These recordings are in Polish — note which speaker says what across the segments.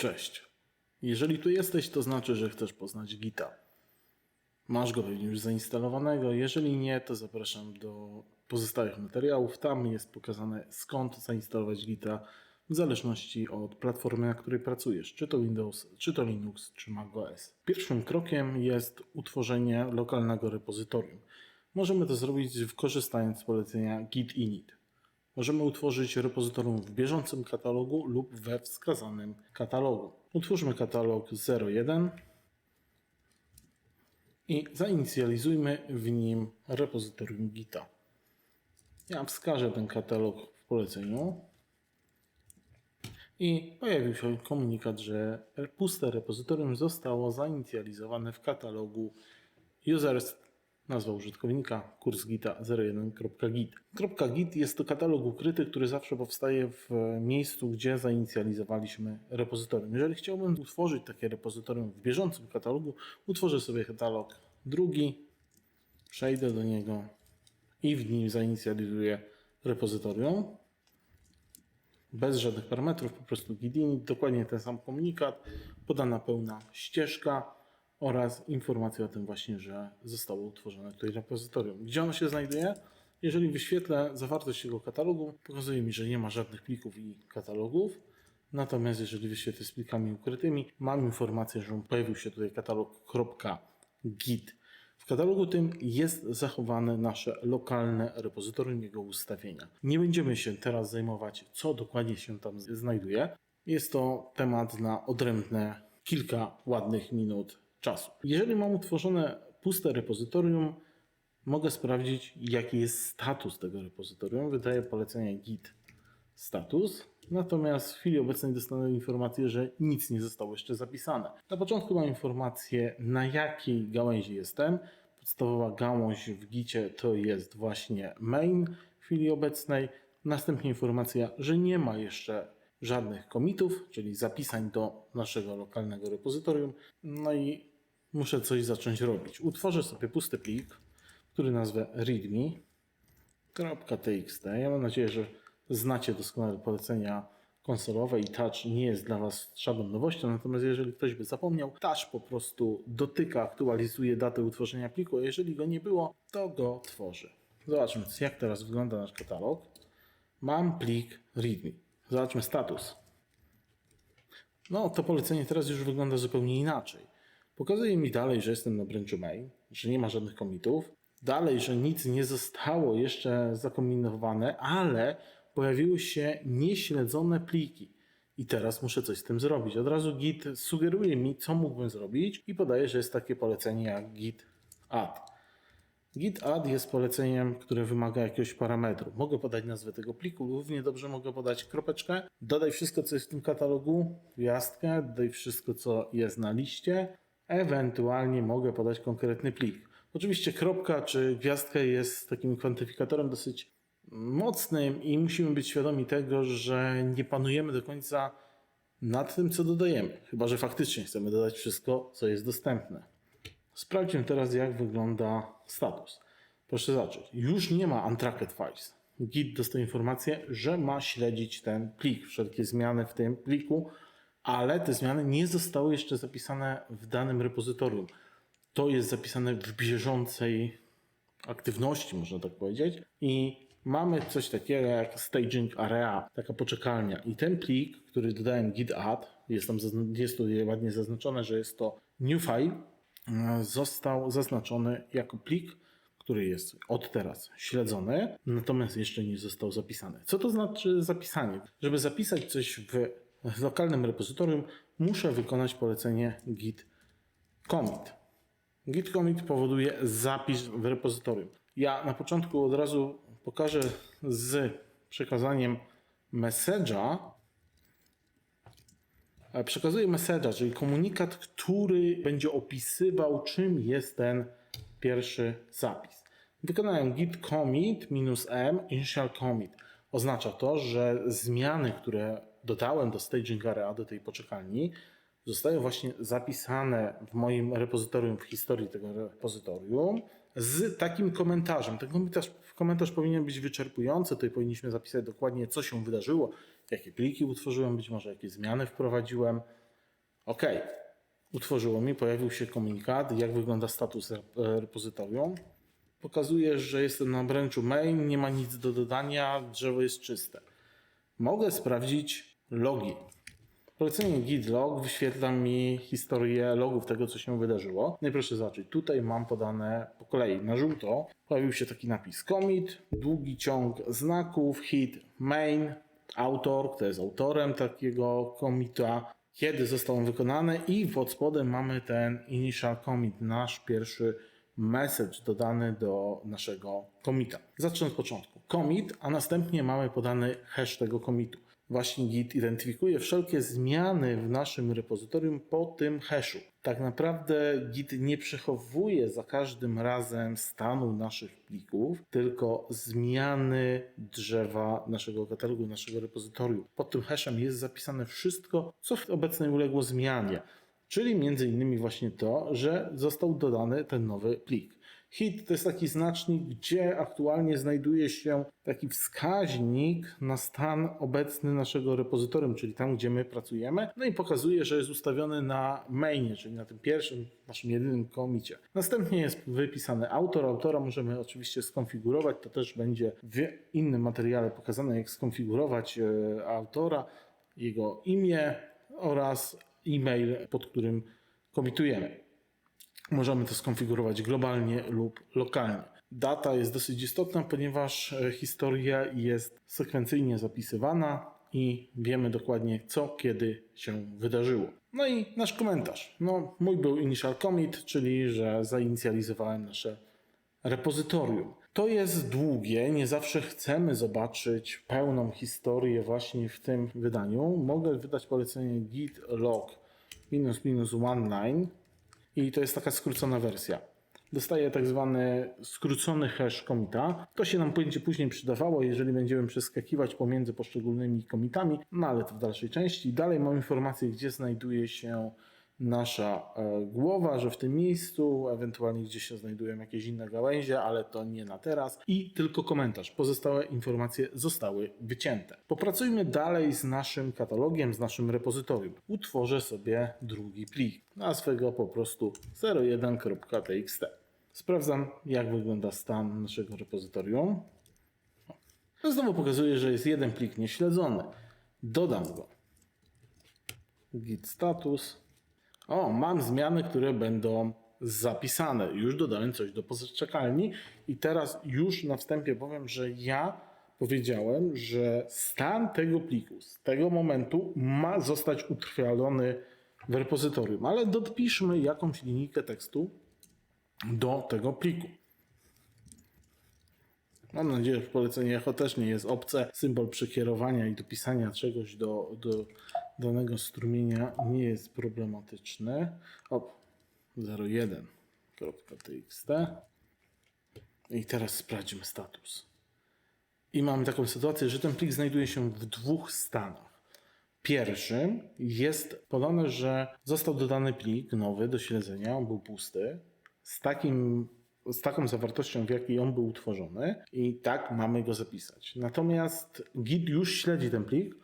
Speaker 1: Cześć. Jeżeli tu jesteś, to znaczy, że chcesz poznać Gita. Masz go pewnie już zainstalowanego. Jeżeli nie, to zapraszam do pozostałych materiałów. Tam jest pokazane skąd zainstalować Gita w zależności od platformy, na której pracujesz, czy to Windows, czy to Linux, czy macOS. Pierwszym krokiem jest utworzenie lokalnego repozytorium. Możemy to zrobić korzystając z polecenia git init. Możemy utworzyć repozytorium w bieżącym katalogu lub we wskazanym katalogu. Utwórzmy katalog 01 i zainicjalizujmy w nim repozytorium Gita. Ja wskażę ten katalog w poleceniu i pojawił się komunikat, że puste repozytorium zostało zainicjalizowane w katalogu users nazwa użytkownika kurs gita 01.git. .git jest to katalog ukryty, który zawsze powstaje w miejscu, gdzie zainicjalizowaliśmy repozytorium. Jeżeli chciałbym utworzyć takie repozytorium w bieżącym katalogu, utworzę sobie katalog drugi, przejdę do niego i w nim zainicjalizuję repozytorium. Bez żadnych parametrów, po prostu git init, dokładnie ten sam komunikat, podana pełna ścieżka oraz informacja o tym właśnie, że zostało utworzone tutaj repozytorium. Gdzie ono się znajduje? Jeżeli wyświetlę zawartość tego katalogu, pokazuje mi, że nie ma żadnych plików i katalogów. Natomiast jeżeli wyświetlę z plikami ukrytymi, mam informację, że pojawił się tutaj katalog .git. W katalogu tym jest zachowane nasze lokalne repozytorium jego ustawienia. Nie będziemy się teraz zajmować, co dokładnie się tam znajduje. Jest to temat na odrębne kilka ładnych minut czasu. Jeżeli mam utworzone puste repozytorium, mogę sprawdzić, jaki jest status tego repozytorium. Wydaję polecenie git status. Natomiast w chwili obecnej dostanę informację, że nic nie zostało jeszcze zapisane. Na początku mam informację, na jakiej gałęzi jestem. Podstawowa gałąź w gicie to jest właśnie main w chwili obecnej. Następnie informacja, że nie ma jeszcze żadnych komitów, czyli zapisań do naszego lokalnego repozytorium. No i muszę coś zacząć robić. Utworzę sobie pusty plik, który nazwę readme.txt. Ja mam nadzieję, że znacie doskonale polecenia konsolowe i touch nie jest dla Was żadną nowością, natomiast jeżeli ktoś by zapomniał, touch po prostu dotyka, aktualizuje datę utworzenia pliku, a jeżeli go nie było, to go tworzy. Zobaczmy, jak teraz wygląda nasz katalog. Mam plik readme. Zobaczmy status. No, to polecenie teraz już wygląda zupełnie inaczej. Pokazuje mi dalej, że jestem na branchu main, że nie ma żadnych komitów. Dalej, że nic nie zostało jeszcze zakombinowane, ale pojawiły się nieśledzone pliki. I teraz muszę coś z tym zrobić. Od razu Git sugeruje mi, co mógłbym zrobić i podaje, że jest takie polecenie jak Git add. Git add jest poleceniem, które wymaga jakiegoś parametru. Mogę podać nazwę tego pliku, równie dobrze mogę podać kropeczkę. Dodaj wszystko, co jest w tym katalogu, gwiazdkę, dodaj wszystko, co jest na liście. Ewentualnie mogę podać konkretny plik. Oczywiście kropka czy gwiazdka jest takim kwantyfikatorem dosyć mocnym i musimy być świadomi tego, że nie panujemy do końca nad tym, co dodajemy. Chyba, że faktycznie chcemy dodać wszystko, co jest dostępne. Sprawdźmy teraz, jak wygląda status. Proszę zacząć. Już nie ma untracked files. Git dostał informację, że ma śledzić ten plik, wszelkie zmiany w tym pliku, ale te zmiany nie zostały jeszcze zapisane w danym repozytorium. To jest zapisane w bieżącej aktywności, można tak powiedzieć. I mamy coś takiego jak staging area, taka poczekalnia. I ten plik, który dodałem git add, jest tam jest tu ładnie zaznaczone, że jest to new file, został zaznaczony jako plik, który jest od teraz śledzony, natomiast jeszcze nie został zapisany. Co to znaczy zapisanie? Żeby zapisać coś w lokalnym repozytorium, muszę wykonać polecenie git commit. Git commit powoduje zapis w repozytorium. Ja na początku od razu pokażę z przekazaniem message'a. E, Przekazuję message'a, czyli komunikat, który będzie opisywał, czym jest ten pierwszy zapis. Wykonałem git commit minus m initial commit. Oznacza to, że zmiany, które dodałem do staging area, do tej poczekalni, zostają właśnie zapisane w moim repozytorium, w historii tego repozytorium z takim komentarzem. Ten komentarz, komentarz powinien być wyczerpujący. Tutaj powinniśmy zapisać dokładnie, co się wydarzyło, jakie pliki utworzyłem, być może jakie zmiany wprowadziłem. OK. Utworzyło mi, pojawił się komunikat, jak wygląda status rep- repozytorium. Pokazuje, że jestem na branchu main, nie ma nic do dodania, drzewo jest czyste. Mogę sprawdzić logi. Polecenie git log wyświetla mi historię logów tego, co się wydarzyło. No i proszę zobaczyć, tutaj mam podane po kolei. Na żółto pojawił się taki napis commit, długi ciąg znaków, hit main, autor, kto jest autorem takiego commita, kiedy został on wykonany i pod spodem mamy ten initial commit, nasz pierwszy message dodany do naszego commita. Zacznę od początku. Commit, a następnie mamy podany hash tego commitu. Właśnie Git identyfikuje wszelkie zmiany w naszym repozytorium po tym hashu. Tak naprawdę Git nie przechowuje za każdym razem stanu naszych plików, tylko zmiany drzewa naszego katalogu, naszego repozytorium. Pod tym hashem jest zapisane wszystko, co w obecnej uległo zmianie. Czyli między innymi właśnie to, że został dodany ten nowy plik. Hit to jest taki znacznik, gdzie aktualnie znajduje się taki wskaźnik na stan obecny naszego repozytorium, czyli tam, gdzie my pracujemy. No i pokazuje, że jest ustawiony na mainie, czyli na tym pierwszym, naszym jedynym komicie. Następnie jest wypisany autor. Autora możemy oczywiście skonfigurować. To też będzie w innym materiale pokazane, jak skonfigurować e, autora, jego imię oraz e-mail, pod którym komitujemy. Możemy to skonfigurować globalnie lub lokalnie. Data jest dosyć istotna, ponieważ e, historia jest sekwencyjnie zapisywana i wiemy dokładnie, co kiedy się wydarzyło. No i nasz komentarz. No, mój był initial commit, czyli że zainicjalizowałem nasze repozytorium. To jest długie, nie zawsze chcemy zobaczyć pełną historię właśnie w tym wydaniu. Mogę wydać polecenie git log minus minus one line i to jest taka skrócona wersja. Dostaję tak zwany skrócony hash komita. To się nam będzie później przydawało, jeżeli będziemy przeskakiwać pomiędzy poszczególnymi komitami, no ale to w dalszej części. Dalej mam informację, gdzie znajduje się nasza e, głowa, że w tym miejscu, ewentualnie gdzie się znajdują jakieś inne gałęzie, ale to nie na teraz. I tylko komentarz. Pozostałe informacje zostały wycięte. Popracujmy dalej z naszym katalogiem, z naszym repozytorium. Utworzę sobie drugi plik. Nazwę go po prostu 01.txt. Sprawdzam, jak wygląda stan naszego repozytorium. No znowu pokazuje, że jest jeden plik nieśledzony. Dodam go. Git status. O, mam zmiany, które będą zapisane. Już dodałem coś do poczekalni i teraz już na wstępie powiem, że ja powiedziałem, że stan tego pliku z tego momentu ma zostać utrwalony w repozytorium, ale dopiszmy jakąś linijkę tekstu do tego pliku. Mam nadzieję, że polecenie echo też nie jest obce. Symbol przekierowania i dopisania czegoś do, do danego strumienia nie jest problematyczny. O, 01.txt. I teraz sprawdźmy status. I mamy taką sytuację, że ten plik znajduje się w dwóch stanach. Pierwszym jest podane, że został dodany plik nowy do śledzenia, on był pusty, z, takim, z taką zawartością, w jakiej on był utworzony, i tak mamy go zapisać. Natomiast Git już śledzi ten plik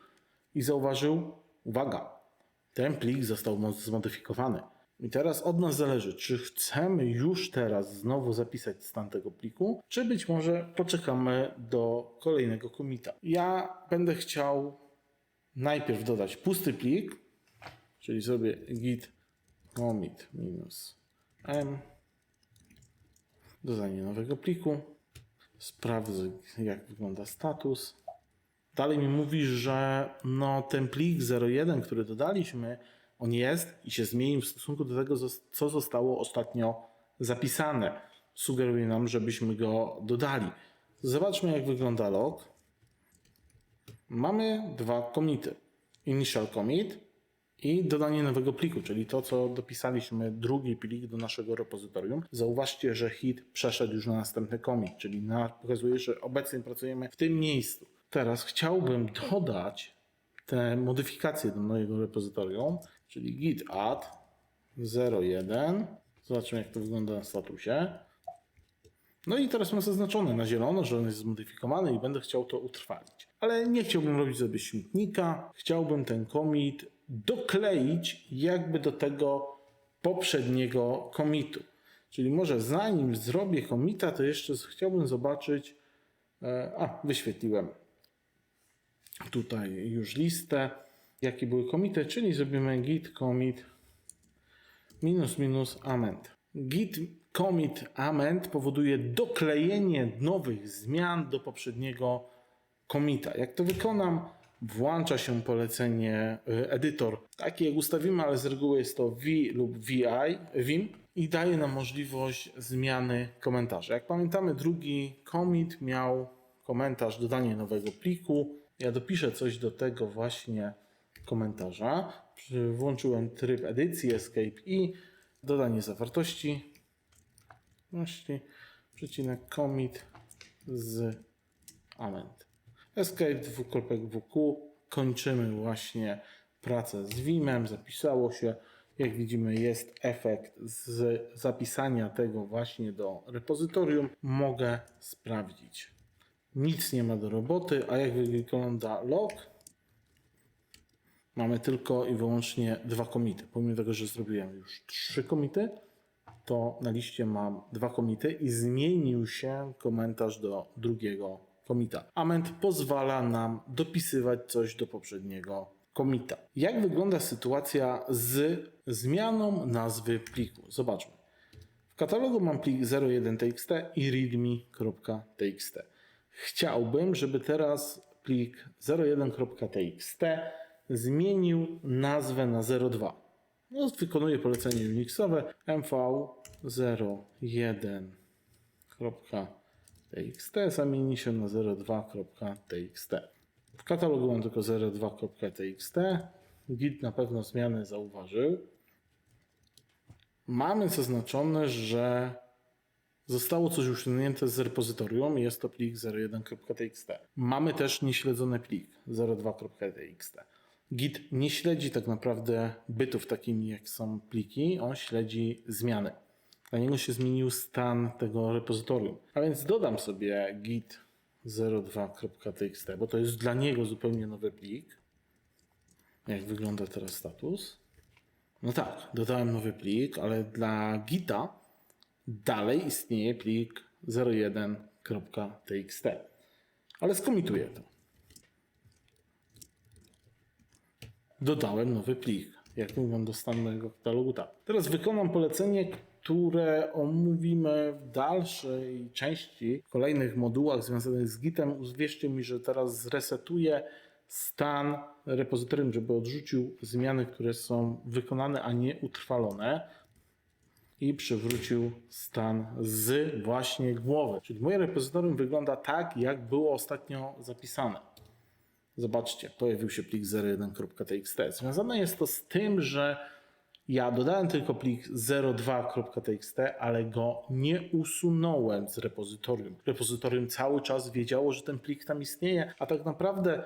Speaker 1: i zauważył, uwaga, ten plik został mo- zmodyfikowany. I teraz od nas zależy, czy chcemy już teraz znowu zapisać stan tego pliku, czy być może poczekamy do kolejnego komita. Ja będę chciał najpierw dodać pusty plik, czyli sobie git commit minus m, dodanie nowego pliku, sprawdzę jak wygląda status. Dalej mi mówi, że no, ten plik 01, który dodaliśmy, on jest i się zmienił w stosunku do tego, co zostało ostatnio zapisane. Sugeruje nam, żebyśmy go dodali. Zobaczmy, jak wygląda log. Mamy dwa komity. Initial commit i dodanie nowego pliku, czyli to, co dopisaliśmy, drugi plik do naszego repozytorium. Zauważcie, że hit przeszedł już na następny commit, czyli na, pokazuje, że obecnie pracujemy w tym miejscu. Teraz chciałbym dodać te modyfikacje do mojego repozytorium, czyli git add 01. Zobaczmy, jak to wygląda na statusie. No i teraz mam zaznaczone na zielono, że on jest zmodyfikowany i będę chciał to utrwalić. Ale nie chciałbym robić sobie śmietnika. Chciałbym ten commit dokleić jakby do tego poprzedniego komitu. Czyli może zanim zrobię komita, to jeszcze chciałbym zobaczyć, e, a wyświetliłem tutaj już listę, jakie były komity, czyli zrobimy git commit minus minus amend. Git commit amend powoduje doklejenie nowych zmian do poprzedniego komita. Jak to wykonam, włącza się polecenie y, edytor. Taki jak ustawimy, ale z reguły jest to V lub VI, Vim i daje nam możliwość zmiany komentarza. Jak pamiętamy, drugi commit miał komentarz dodanie nowego pliku. Ja dopiszę coś do tego właśnie komentarza. Włączyłem tryb edycji, escape i dodanie zawartości. Właśnie, przecinek commit z amend. Escape WQ. Kończymy właśnie pracę z Vimem. Zapisało się. Jak widzimy, jest efekt z zapisania tego właśnie do repozytorium. Mogę sprawdzić. Nic nie ma do roboty, a jak wygląda log? Mamy tylko i wyłącznie dwa komity. Pomimo tego, że zrobiłem już trzy komity, to na liście mam dwa komity i zmienił się komentarz do drugiego komita. Amend pozwala nam dopisywać coś do poprzedniego komita. Jak wygląda sytuacja z zmianą nazwy pliku? Zobaczmy. W katalogu mam plik 01txt i readme.txt. Chciałbym, żeby teraz plik 01.txt zmienił nazwę na 02. No, wykonuję polecenie Unixowe mv01.txt zamieni się na 02.txt. W katalogu mam tylko 02.txt. Git na pewno zmianę zauważył. Mamy zaznaczone, że zostało coś usunięte z repozytorium. Jest to plik 01.txt. Mamy też nieśledzony plik 02.txt. Git nie śledzi tak naprawdę bytów takimi jak są pliki, on śledzi zmiany. Dla niego się zmienił stan tego repozytorium. A więc dodam sobie git 02.txt, bo to jest dla niego zupełnie nowy plik. Jak wygląda teraz status? No tak, dodałem nowy plik, ale dla Gita dalej istnieje plik 01.txt. Ale skomituję to. Dodałem nowy plik. Jak wygląda stan mojego katalogu? Tak. Teraz wykonam polecenie, które omówimy w dalszej części, w kolejnych modułach związanych z Gitem. Uwierzcie mi, że teraz zresetuję stan repozytorium, żeby odrzucił zmiany, które są wykonane, a nie utrwalone i przywrócił stan z właśnie głowy. Czyli moje repozytorium wygląda tak, jak było ostatnio zapisane. Zobaczcie, pojawił się plik 01.txt. Związane jest to z tym, że ja dodałem tylko plik 02.txt, ale go nie usunąłem z repozytorium. Repozytorium cały czas wiedziało, że ten plik tam istnieje, a tak naprawdę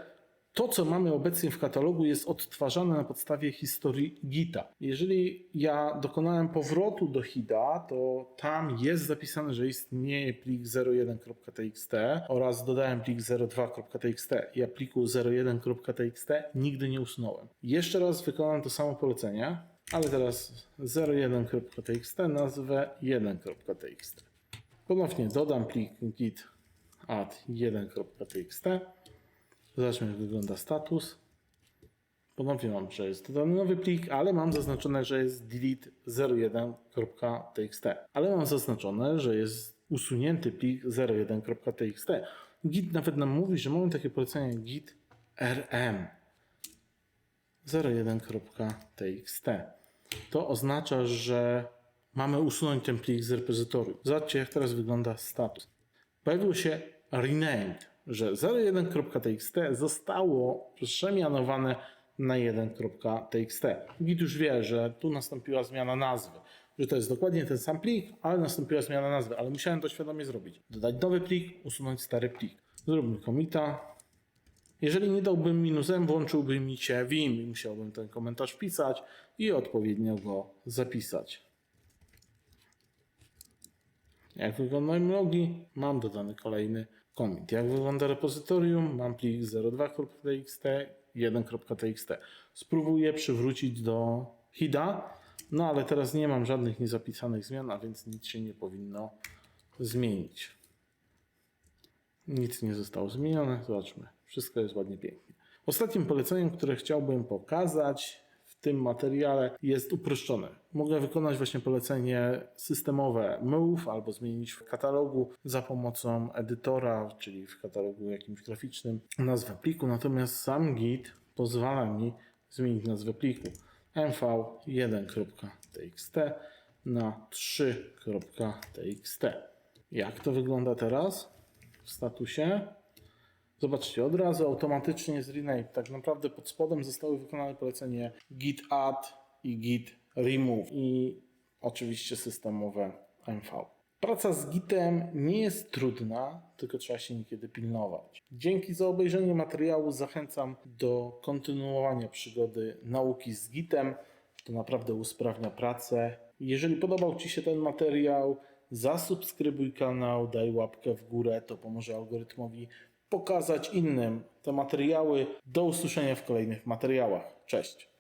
Speaker 1: to, co mamy obecnie w katalogu, jest odtwarzane na podstawie historii Gita. Jeżeli ja dokonałem powrotu do HIDA, to tam jest zapisane, że istnieje plik 01.txt oraz dodałem plik 02.txt. Ja pliku 01.txt nigdy nie usunąłem. Jeszcze raz wykonam to samo polecenie, ale teraz 01.txt nazwę 1.txt. Ponownie dodam plik git add 1.txt. Zobaczmy, jak wygląda status. Ponownie mam, że jest dodany nowy plik, ale mam zaznaczone, że jest delete 01.txt. Ale mam zaznaczone, że jest usunięty plik 01.txt. Git nawet nam mówi, że mamy takie polecenie git rm 01.txt. To oznacza, że mamy usunąć ten plik z repozytorium. Zobaczcie, jak teraz wygląda status. Pojawił się renamed, że 01.txt zostało przemianowane na 1.txt. Git już wie, że tu nastąpiła zmiana nazwy, że to jest dokładnie ten sam plik, ale nastąpiła zmiana nazwy, ale musiałem to świadomie zrobić. Dodać nowy plik, usunąć stary plik. Zróbmy komita. Jeżeli nie dałbym minusem, włączyłby mi się Vim i musiałbym ten komentarz wpisać i odpowiednio go zapisać. Jak wyglądają logi? Mam dodany kolejny commit. Jak wygląda repozytorium? Mam plik 02.txt, 1.txt. Spróbuję przywrócić do HIDA, no ale teraz nie mam żadnych niezapisanych zmian, a więc nic się nie powinno zmienić. Nic nie zostało zmienione. Zobaczmy. Wszystko jest ładnie, pięknie. Ostatnim poleceniem, które chciałbym pokazać w tym materiale jest uproszczone. Mogę wykonać właśnie polecenie systemowe move albo zmienić w katalogu za pomocą edytora, czyli w katalogu jakimś graficznym nazwę pliku. Natomiast sam Git pozwala mi zmienić nazwę pliku mv1.txt na 3.txt. Jak to wygląda teraz w statusie? Zobaczcie, od razu automatycznie jest rename. Tak naprawdę pod spodem zostały wykonane polecenie git add i git remove i oczywiście systemowe mv. Praca z gitem nie jest trudna, tylko trzeba się niekiedy pilnować. Dzięki za obejrzenie materiału zachęcam do kontynuowania przygody nauki z gitem. To naprawdę usprawnia pracę. Jeżeli podobał Ci się ten materiał, zasubskrybuj kanał, daj łapkę w górę, to pomoże algorytmowi pokazać innym te materiały. Do usłyszenia w kolejnych materiałach. Cześć!